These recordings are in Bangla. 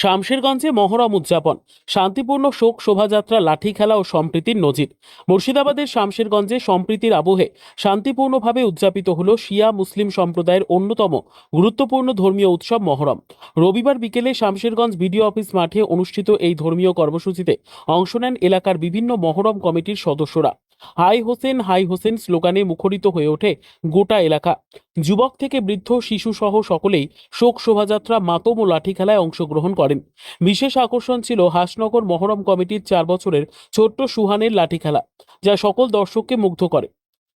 শামশেরগঞ্জে মহরম উদযাপন। শান্তিপূর্ণ শোক শোভাযাত্রা, লাঠি খেলা ও সম্প্রীতির নজির। মুর্শিদাবাদের শামশেরগঞ্জে সম্প্রীতির আবহে শান্তিপূর্ণভাবে উদযাপিত হল শিয়া মুসলিম সম্প্রদায়ের অন্যতম গুরুত্বপূর্ণ ধর্মীয় উৎসব মহরম। রবিবার বিকেলে শামশেরগঞ্জ বিডিও অফিস মাঠে অনুষ্ঠিত এই ধর্মীয় কর্মসূচিতে অংশ নেন এলাকার বিভিন্ন মহরম কমিটির সদস্যরা। হাই হোসেন হাই হোসেন স্লোগানে মুখরিত হয়ে ওঠে গোটা এলাকা। যুবক থেকে বৃদ্ধ, শিশু সহ সকলেই শোক শোভাযাত্রা, মাতম ও লাঠি খেলায় অংশগ্রহণ করেন। বিশেষ আকর্ষণ ছিল হাসনগর মহরম কমিটির চার বছরের ছোট্ট সুহানের লাঠি খেলা, যা সকল দর্শককে মুগ্ধ করে।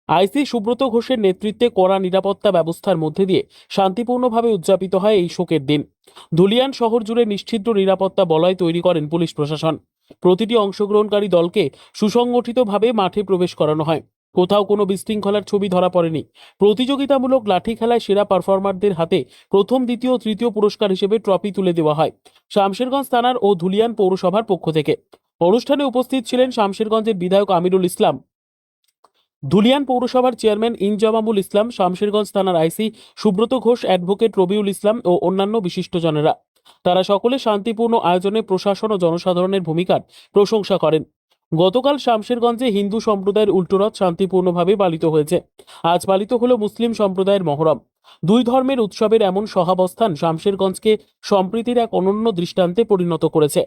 আইসি সুব্রত ঘোষের নেতৃত্বে কড়া নিরাপত্তা ব্যবস্থার মধ্যে দিয়ে শান্তিপূর্ণভাবে উদযাপিত হয় এই শোকের দিন। ধুলিয়ান শহর জুড়ে নিশ্চিদ্র নিরাপত্তা বলয় তৈরি করেন পুলিশ প্রশাসন। প্রতিটি অংশগ্রহণকারী দলকে সুসংগঠিতভাবে মাঠে প্রবেশ করানো হয়। কোথাও কোনো বিশৃঙ্খলার ছবি ধরা পড়েনি। প্রতিযোগিতামূলক লাঠি খেলায় সেরা পারফর্মারদের হাতে প্রথম, দ্বিতীয় তৃতীয় পুরস্কার হিসেবে ট্রফি তুলে দেওয়া হয় শামশেরগঞ্জ থানার ও ধুলিয়ান পৌরসভার পক্ষ থেকে। অনুষ্ঠানে উপস্থিত ছিলেন শামশেরগঞ্জের বিধায়ক আমিরুল ইসলাম। ধুলিয়ান পৌরসভার চেয়ারম্যান ইনজামামুল ইসলাম, শামশেরগঞ্জ থানার আইসি সুব্রত ঘোষ, অ্যাডভোকেট রবিউল ইসলাম ও অন্যান্য বিশিষ্টজনেরা। তারা সকলে শান্তিপূর্ণ আয়োজনে প্রশাসন ও জনসাধারণের ভূমিকার প্রশংসা করেন। গতকাল শামশেরগঞ্জে হিন্দু সম্প্রদায়ের উল্টোরথ শান্তিপূর্ণভাবে পালিত হয়েছে। আজ পালিত হলো মুসলিম সম্প্রদায়ের মহরম। দুই ধর্মের উৎসবের এমন সহাবস্থান শামশেরগঞ্জকে সম্প্রীতির এক অনন্য দৃষ্টান্তে পরিণত করেছে।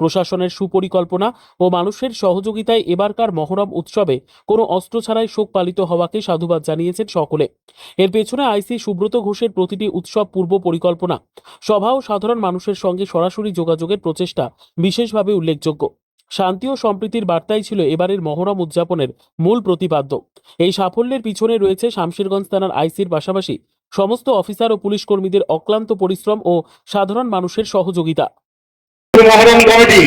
প্রশাসনের সুপরিকল্পনা ও মানুষের সহযোগিতায় এবারকার মহরম উৎসবে কোনো অস্ত্র ছাড়াই শোক পালিত হওয়াকে সাধুবাদ জানিয়েছেন সকলে। এর পেছনে আইসি সুব্রত ঘোষের প্রতিটি উৎসব পূর্ব পরিকল্পনা। সভা ও সাধারণ মানুষের সঙ্গে সরাসরি যোগাযোগের প্রচেষ্টা বিশেষভাবে উল্লেখযোগ্য। শান্তি ও সম্প্রীতির বার্তাই ছিল এবারের মহরম উদযাপনের মূল প্রতিপাদ্য। এই সাফল্যের পিছনে রয়েছে শামশেরগঞ্জ থানার আইসির পাশাপাশি সমস্ত অফিসার ও পুলিশ কর্মীদের অক্লান্ত পরিশ্রম ও সাধারণ মানুষের সহযোগিতা। মহরম কমিটি।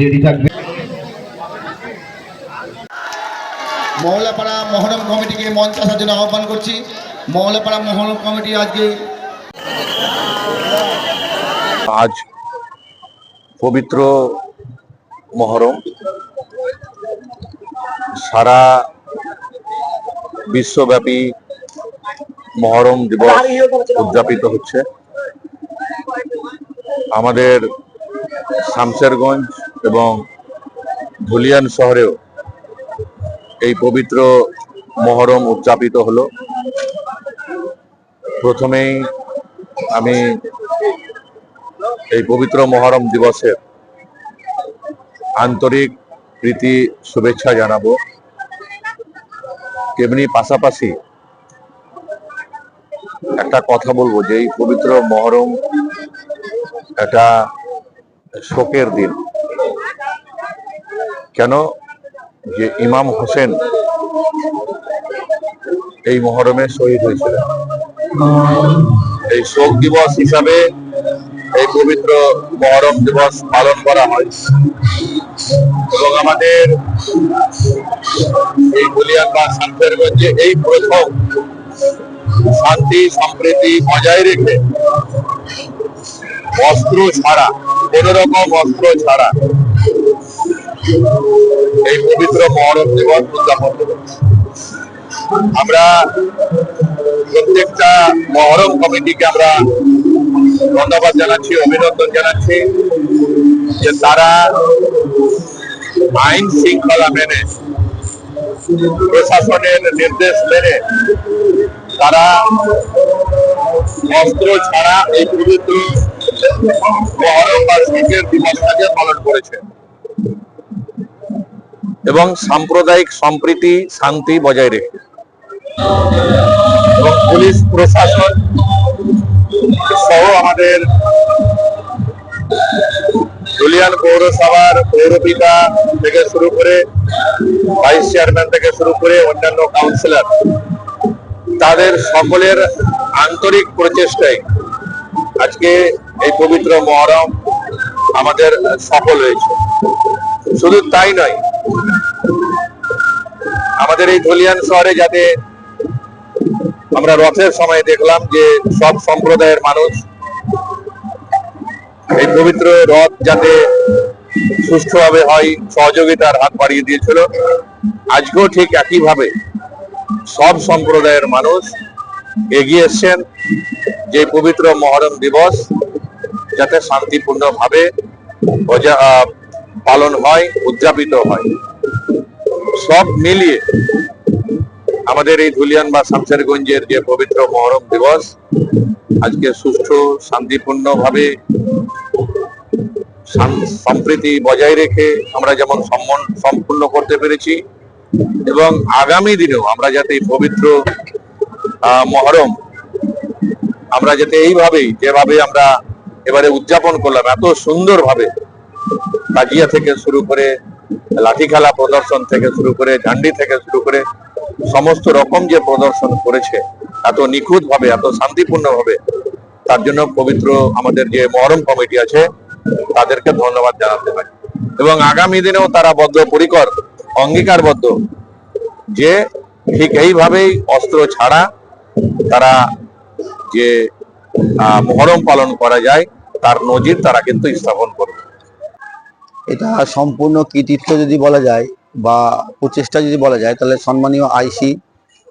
রেডি থাকবে। মহলাপাড়া মহরম কমিটিকে মঞ্চ আসার জন্য আহ্বান করছি। মহলাপাড়া মহরম কমিটি আজকে আজ পবিত্র মহরম সারা বিশ্বব্যাপী মহরম দিবস উদযাপিত হচ্ছে। আমাদের শামশেরগঞ্জ এবং ধুলিয়ান শহরেও এই পবিত্র মহরম উদযাপিত হলো। প্রথমেই আমি এই পবিত্র মহরম দিবসের আন্তরিক প্রীতি, শুভেচ্ছা জানাব। তেমনি পাশাপাশি একটা কথা বলব, যে এই পবিত্র মহরম একটা শোকের দিন। কেন? যে ইমাম হোসেন এই মহরমে শহীদ হয়েছিলেন এই শোক দিবস হিসাবে এই পবিত্র মহরম দিবস পালন করা হয়। এবং আমাদের এই বলিয়ান বা শান্তেরগঞ্জে এই প্রথম শান্তি, সম্প্রীতি বজায় রেখে অস্ত্র ছাড়া কোন রকম অস্ত্র ছাড়া এই পবিত্র মহরম দিবস উদযাপন আমরা প্রত্যেকটা মহরম কমিটিকে আমরা ধন্যবাদ জানাচ্ছি, অভিনন্দন জানাচ্ছি যে তারা আইন শৃঙ্খলা মেনে প্রশাসনের নির্দেশ মেনে তারা অস্ত্র ছাড়া এই পবিত্র মহরম বা শোকের দিবসটাকে পালন করেছে। এবং সাম্প্রদায়িক সম্প্রীতি, শান্তি বজায় রেখে। এবং পুলিশ, প্রশাসন সহ আমাদের ধুলিয়ান পৌরসভার পৌরপিতা থেকে শুরু করে ভাইস চেয়ারম্যান থেকে শুরু করে অন্যান্য কাউন্সিলর, তাদের সকলের আন্তরিক প্রচেষ্টায় আজকে এই পবিত্র মহরম আমাদের সফল হয়েছে। শুধু তাই নয়, আমাদের এই ধলিয়ান শহরে যাতে আমরা রথের সময় দেখলাম যে সব সম্প্রদায়ের মানুষ পবিত্র রথ যাতে সুষ্ঠুভাবে হয়, সহযোগিতার হাত বাড়িয়ে দিয়েছিল। আজকেও ঠিক একইভাবে সব সম্প্রদায়ের মানুষ এগিয়ে এসছেন। যে পবিত্র মহরম দিবস যাতে শান্তিপূর্ণভাবে পালন হয়, উদযাপিত হয়। সব মিলিয়ে আমাদের এই ধুলিয়ান বা শামশেরগঞ্জের যে পবিত্র মহরম দিবস, আজকে সুষ্ঠু, শান্তিপূর্ণভাবে শান- সম্প্রীতি বজায় রেখে আমরা যেমন সম্মান, সম্পূর্ণ করতে পেরেছি এবং আগামী দিনেও আমরা যাতে পবিত্র মহরম আমরা যাতে এইভাবেই, যেভাবে আমরা এবারে উদযাপন করলাম, এত সুন্দরভাবে তাজিয়া থেকে শুরু করে লাঠি খেলা প্রদর্শন থেকে শুরু করে ঝান্ডি থেকে শুরু করে সমস্ত রকম যে প্রদর্শন করেছে, এত নিখুঁত ভাবে এত শান্তিপূর্ণ ভাবে তার জন্য পবিত্র আমাদের যে মহরম কমিটি আছে তাদেরকে ধন্যবাদ জানাতে পারি। এবং আগামী দিনেও তারা বদ্ধপরিকর অঙ্গীকারবদ্ধ। যে ঠিক এইভাবেই অস্ত্র ছাড়া তারা যে মহরম পালন করা যায়, তার নজির তারা কিন্তু স্থাপন করবে। এটা সম্পূর্ণ কৃতিত্ব যদি বলা যায় বা প্রচেষ্টা যদি বলা যায়, তাহলে সম্মানীয় আইসি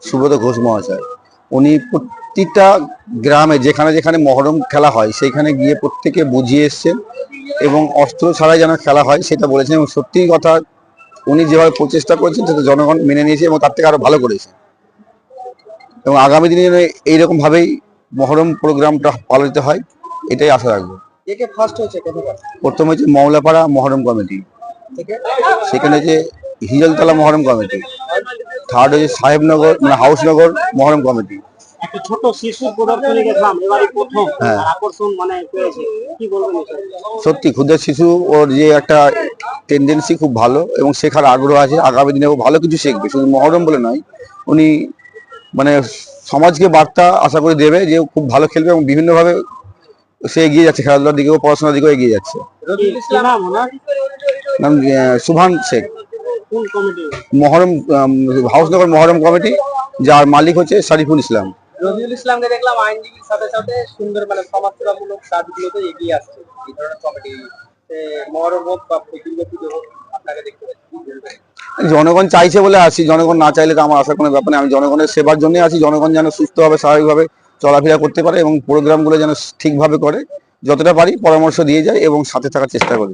সুব্রত ঘোষ মহাশয়। উনি প্রত্যেকটা গ্রামে যেখানে যেখানে মহরম খেলা হয় সেইখানে গিয়ে প্রত্যেকে বুঝিয়ে এসছেন এবং অস্ত্র ছাড়াই যেন খেলা হয় সেটা বলেছেন এবং সত্যি কথা উনি যেভাবে প্রচেষ্টা করেছেন সেটা জনগণ মেনে নিয়েছে এবং তার থেকে আরও ভালো করেছে। এবং আগামী দিনে যেন এইরকম ভাবেই মহরম প্রোগ্রামটা পালিত হয় এটাই আশা রাখব। প্রথম হচ্ছে মৌলাপাড়া মহরম কমিটি সেখানে যে হিজলতলা মহরম কমিটি। থার্ড হচ্ছে সাহেবনগর মানে হাউসনগর মহরম কমিটি। একটা ছোট শিশু প্রদর্শনী দেখলাম এবারে প্রথম। হ্যাঁ। আকর্ষণ মানে পেয়েছে কি বলবেন সত্যি ক্ষুদ্র শিশু ওর যে একটা টেন্ডেন্সি খুব ভালো এবং শেখার আগ্রহ আছে আগামী দিনে ও ভালো কিছু শিখবে। শুধু মহরম বলে নয় উনি মানে সমাজকে বার্তা আশা করি দেবে যে খুব ভালো খেলবে এবং বিভিন্নভাবে সে এগিয়ে যাচ্ছে খেলাধুলার দিকেও পড়াশোনার দিকেও এগিয়ে যাচ্ছে। নাম সুভান শেখ। মহরম হাউসনগর মহরম কমিটি যার মালিক হচ্ছে শরীফুল ইসলাম। রবিউল ইসলামকে দেখলাম আইনজীবীর সাথে সাথে সুন্দর মানে সমাজসেবামূলক কাজগুলোতে এগিয়ে আসছে। এই ধরনের কমিটি মহরম হোক বা দুর্গা পুজো হোক আপনাকে দেখতে পাচ্ছি। জনগণ চাইছে বলে আসি জনগণ না চাইলে তো আমার আসার কোনো ব্যাপার নেই। আমি জনগণের সেবার জন্য আছি জনগণ যেন সুস্থভাবে স্বাভাবিকভাবে চলাফেরা করতে পারে এবং প্রোগ্রামগুলো যেন ঠিকভাবে করে যতটা পারি পরামর্শ দিয়ে যায় এবং সাথে থাকার চেষ্টা করি।